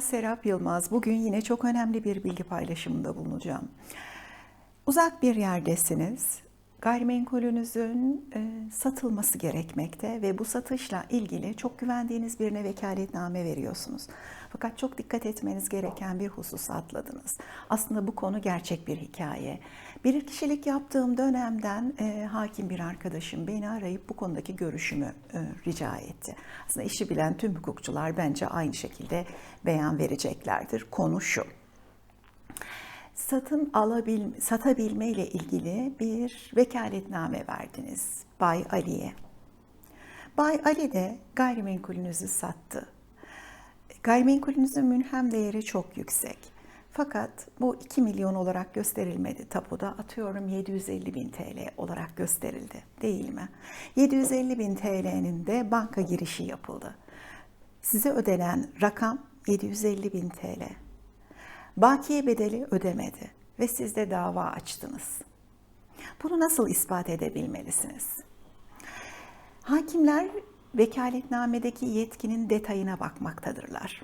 Serap Yılmaz. Bugün yine çok önemli bir bilgi paylaşımında bulunacağım. Uzak bir yerdesiniz. Gayrimenkulünüzün e, satılması gerekmekte ve bu satışla ilgili çok güvendiğiniz birine vekaletname veriyorsunuz. Fakat çok dikkat etmeniz gereken bir husus atladınız. Aslında bu konu gerçek bir hikaye. Bir kişilik yaptığım dönemden e, hakim bir arkadaşım beni arayıp bu konudaki görüşümü e, rica etti. Aslında işi bilen tüm hukukçular bence aynı şekilde beyan vereceklerdir. Konu şu satın alabil, satabilme ile ilgili bir vekaletname verdiniz Bay Ali'ye. Bay Ali de gayrimenkulünüzü sattı. Gayrimenkulünüzün münhem değeri çok yüksek. Fakat bu 2 milyon olarak gösterilmedi tapuda. Atıyorum 750 bin TL olarak gösterildi değil mi? 750 bin TL'nin de banka girişi yapıldı. Size ödenen rakam 750 bin TL. Bakiye bedeli ödemedi ve siz de dava açtınız. Bunu nasıl ispat edebilmelisiniz? Hakimler vekaletnamedeki yetkinin detayına bakmaktadırlar.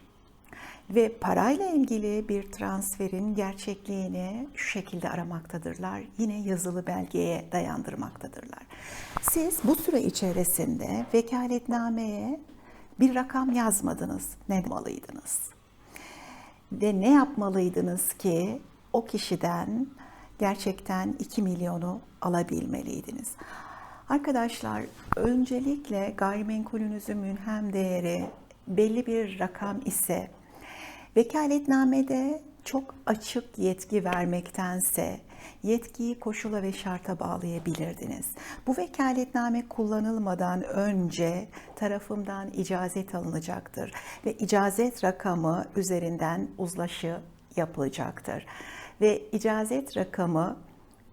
Ve parayla ilgili bir transferin gerçekliğini şu şekilde aramaktadırlar. Yine yazılı belgeye dayandırmaktadırlar. Siz bu süre içerisinde vekaletnameye bir rakam yazmadınız. Ne yapmalıydınız? Ve ne yapmalıydınız ki o kişiden gerçekten 2 milyonu alabilmeliydiniz? Arkadaşlar öncelikle gayrimenkulünüzün münhem değeri belli bir rakam ise vekaletnamede çok açık yetki vermektense yetkiyi koşula ve şarta bağlayabilirdiniz. Bu vekaletname kullanılmadan önce tarafımdan icazet alınacaktır ve icazet rakamı üzerinden uzlaşı yapılacaktır. Ve icazet rakamı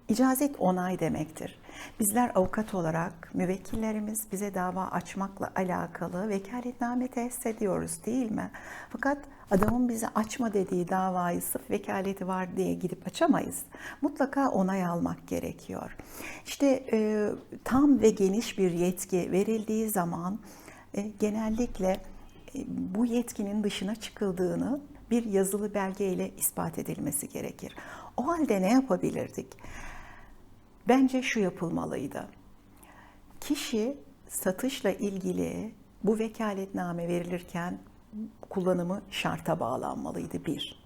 icazet onay demektir. Bizler avukat olarak müvekkillerimiz bize dava açmakla alakalı vekaletname tesis ediyoruz değil mi? Fakat adamın bize açma dediği davayı sırf vekaleti var diye gidip açamayız. Mutlaka onay almak gerekiyor. İşte e, tam ve geniş bir yetki verildiği zaman e, genellikle e, bu yetkinin dışına çıkıldığını bir yazılı belgeyle ispat edilmesi gerekir. O halde ne yapabilirdik? Bence şu yapılmalıydı. Kişi satışla ilgili bu vekaletname verilirken kullanımı şarta bağlanmalıydı bir.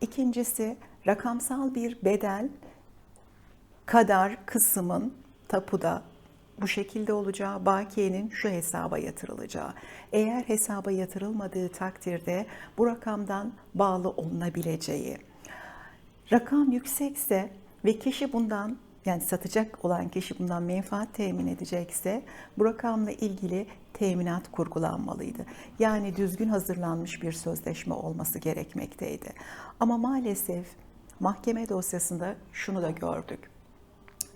İkincisi rakamsal bir bedel kadar kısmın tapuda bu şekilde olacağı, bakiyenin şu hesaba yatırılacağı. Eğer hesaba yatırılmadığı takdirde bu rakamdan bağlı olunabileceği. Rakam yüksekse ve kişi bundan yani satacak olan kişi bundan menfaat temin edecekse bu rakamla ilgili teminat kurgulanmalıydı. Yani düzgün hazırlanmış bir sözleşme olması gerekmekteydi. Ama maalesef mahkeme dosyasında şunu da gördük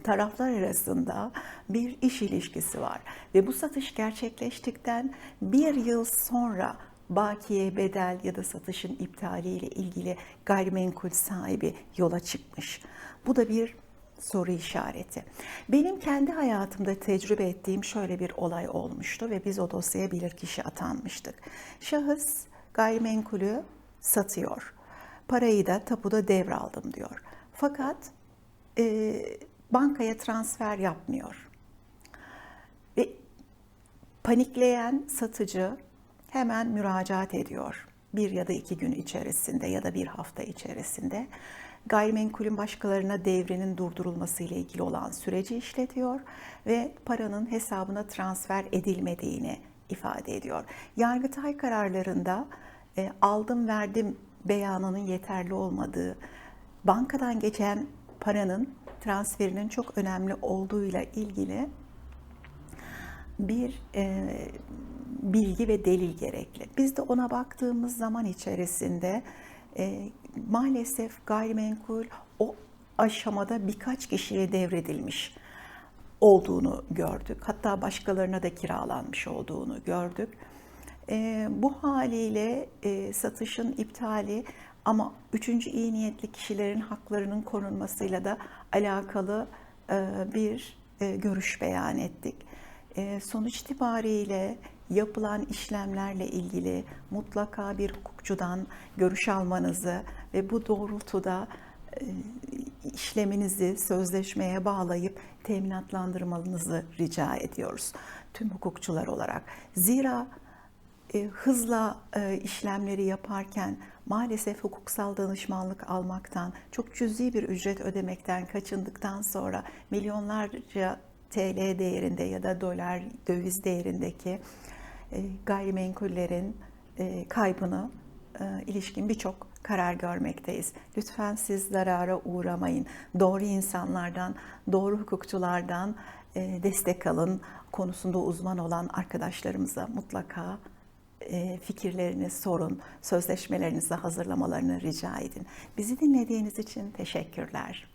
taraflar arasında bir iş ilişkisi var ve bu satış gerçekleştikten bir yıl sonra bakiye bedel ya da satışın iptali ile ilgili gayrimenkul sahibi yola çıkmış. Bu da bir soru işareti. Benim kendi hayatımda tecrübe ettiğim şöyle bir olay olmuştu ve biz o dosyaya bilirkişi atanmıştık. Şahıs gayrimenkulü satıyor. Parayı da tapuda devraldım diyor. Fakat e, bankaya transfer yapmıyor. Ve panikleyen satıcı hemen müracaat ediyor. Bir ya da iki gün içerisinde ya da bir hafta içerisinde gayrimenkulün başkalarına devrinin durdurulması ile ilgili olan süreci işletiyor ve paranın hesabına transfer edilmediğini ifade ediyor. Yargıtay kararlarında e, aldım verdim beyanının yeterli olmadığı, bankadan geçen paranın transferinin çok önemli olduğuyla ilgili bir e, bilgi ve delil gerekli. Biz de ona baktığımız zaman içerisinde e, maalesef gayrimenkul o aşamada birkaç kişiye devredilmiş olduğunu gördük. Hatta başkalarına da kiralanmış olduğunu gördük. E, bu haliyle e, satışın iptali ama üçüncü iyi niyetli kişilerin haklarının korunmasıyla da alakalı e, bir e, görüş beyan ettik. E, sonuç itibariyle yapılan işlemlerle ilgili mutlaka bir hukukçudan görüş almanızı ve bu doğrultuda e, işleminizi sözleşmeye bağlayıp teminatlandırmanızı rica ediyoruz tüm hukukçular olarak. Zira e, hızla e, işlemleri yaparken maalesef hukuksal danışmanlık almaktan, çok cüzi bir ücret ödemekten kaçındıktan sonra milyonlarca TL değerinde ya da dolar döviz değerindeki e, gayrimenkullerin e, kaybını e, ilişkin birçok karar görmekteyiz. Lütfen siz zarara uğramayın. Doğru insanlardan, doğru hukukçulardan destek alın. Konusunda uzman olan arkadaşlarımıza mutlaka fikirlerini sorun, sözleşmelerinizi hazırlamalarını rica edin. Bizi dinlediğiniz için teşekkürler.